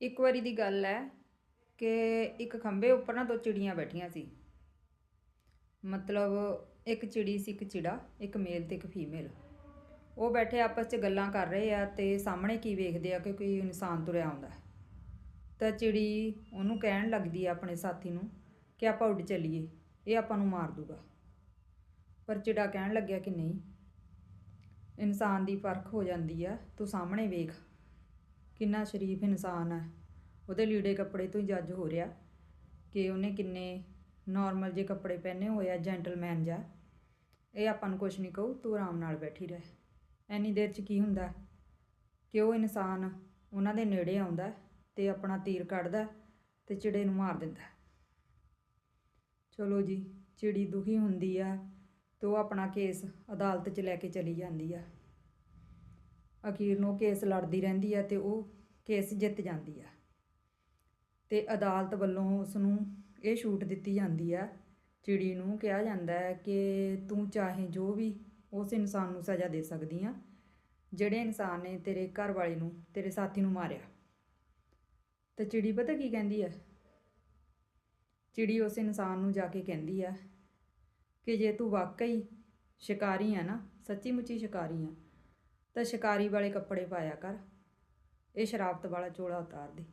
ਇੱਕ ਵਾਰੀ ਦੀ ਗੱਲ ਹੈ ਕਿ ਇੱਕ ਖੰਭੇ ਉੱਪਰ ਨਾ ਦੋ ਚਿੜੀਆਂ ਬੈਠੀਆਂ ਸੀ। ਮਤਲਬ ਇੱਕ ਚਿੜੀ ਸੀ, ਇੱਕ ਚਿੜਾ, ਇੱਕ ਮੇਲ ਤੇ ਇੱਕ ਫੀਮੇਲ ਉਹ ਬੈਠੇ ਆਪਸ 'ਚ ਗੱਲਾਂ ਕਰ ਰਹੇ ਆ ਤੇ ਸਾਹਮਣੇ ਕੀ ਵੇਖਦੇ ਆ ਕਿ ਕੋਈ ਇਨਸਾਨ ਤੁਰਿਆ ਆਉਂਦਾ ਹੈ। ਤਾਂ ਚਿੜੀ ਉਹਨੂੰ ਕਹਿਣ ਲੱਗਦੀ ਆ ਆਪਣੇ ਸਾਥੀ ਨੂੰ ਕਿ ਆਪਾਂ ਉੱਡ ਚੱਲੀਏ, ਇਹ ਆਪਾਂ ਨੂੰ ਮਾਰ ਦੂਗਾ। ਪਰ ਚਿੜਾ ਕਹਿਣ ਲੱਗਿਆ ਕਿ ਨਹੀਂ, ਇਨਸਾਨ ਦੀ ਪਰਖ ਹੋ ਜਾਂਦੀ ਆ, ਤੂੰ ਸਾਹਮਣੇ ਵੇਖ। ਕਿੰਨਾ ਸ਼ਰੀਫ ਇਨਸਾਨ ਹੈ ਉਹਦੇ ਲੀੜੇ ਕੱਪੜੇ ਤੋਂ ਹੀ ਜੱਜ ਹੋ ਰਿਹਾ ਕਿ ਉਹਨੇ ਕਿੰਨੇ ਨਾਰਮਲ ਜੇ ਕੱਪੜੇ ਪਹਿਨੇ ਹੋਏ ਆ ਜੈਂਟਲਮੈਨ ਜਾਂ ਇਹ ਆਪਾਂ ਨੂੰ ਕੁਛ ਨਹੀਂ ਕਹੂ, ਤੂੰ ਆਰਾਮ ਨਾਲ ਬੈਠੀ ਰਹਿ। ਐਨੀ ਦੇਰ 'ਚ ਕੀ ਹੁੰਦਾ? ਕਿ ਉਹ ਇਨਸਾਨ ਉਹਨਾਂ ਦੇ ਨੇੜੇ ਆਉਂਦਾ ਤੇ ਆਪਣਾ ਤੀਰ ਕੱਢਦਾ ਤੇ ਚਿੜੇ ਨੂੰ ਮਾਰ ਦਿੰਦਾ। ਚਲੋ ਜੀ, ਚਿੜੀ ਦੁਖੀ ਹੁੰਦੀ ਆ ਤੇ ਉਹ ਆਪਣਾ ਕੇਸ ਅਦਾਲਤ 'ਚ ਲੈ ਕੇ ਚਲੀ ਜਾਂਦੀ ਆ। ਅਖੀਰ ਨੂੰ ਕੇਸ ਲੜਦੀ ਰਹਿੰਦੀ ਆ ਤੇ ਉਹ ਕੇਸ ਜਿੱਤ ਜਾਂਦੀ ਆ। ਤੇ ਅਦਾਲਤ ਵੱਲੋਂ ਉਸ ਨੂੰ ਇਹ ਛੂਟ ਦਿੱਤੀ ਜਾਂਦੀ ਆ। ਚਿੜੀ ਨੂੰ ਕਿਹਾ ਜਾਂਦਾ ਹੈ ਕਿ ਤੂੰ ਚਾਹੇ ਜੋ ਵੀ ਉਸ ਇਨਸਾਨ ਨੂੰ ਸਜ਼ਾ ਦੇ ਸਕਦੀ ਆ, ਜਿਹੜੇ ਇਨਸਾਨ ਨੇ ਤੇਰੇ ਘਰ ਵਾਲੇ ਨੂੰ, ਤੇਰੇ ਸਾਥੀ ਨੂੰ ਮਾਰਿਆ। ਤੇ ਚਿੜੀ ਪਤਾ ਕੀ ਕਹਿੰਦੀ ਆ? ਚਿੜੀ ਉਸ ਇਨਸਾਨ ਨੂੰ ਜਾ ਕੇ ਕਹਿੰਦੀ ਆ ਕਿ ਜੇ ਤੂੰ ਵਾਕਈ ਸ਼ਿਕਾਰੀ ਆ ਨਾ, ਸੱਚੀ ਮੁੱਚੀ ਸ਼ਿਕਾਰੀ ਆ, ਤਾਂ ਸ਼ਿਕਾਰੀ ਵਾਲੇ ਕੱਪੜੇ ਪਾਇਆ ਕਰ। ਇਹ ਸ਼ਰਾਬਤ ਵਾਲਾ ਚੋਲਾ ਉਤਾਰ ਦੇ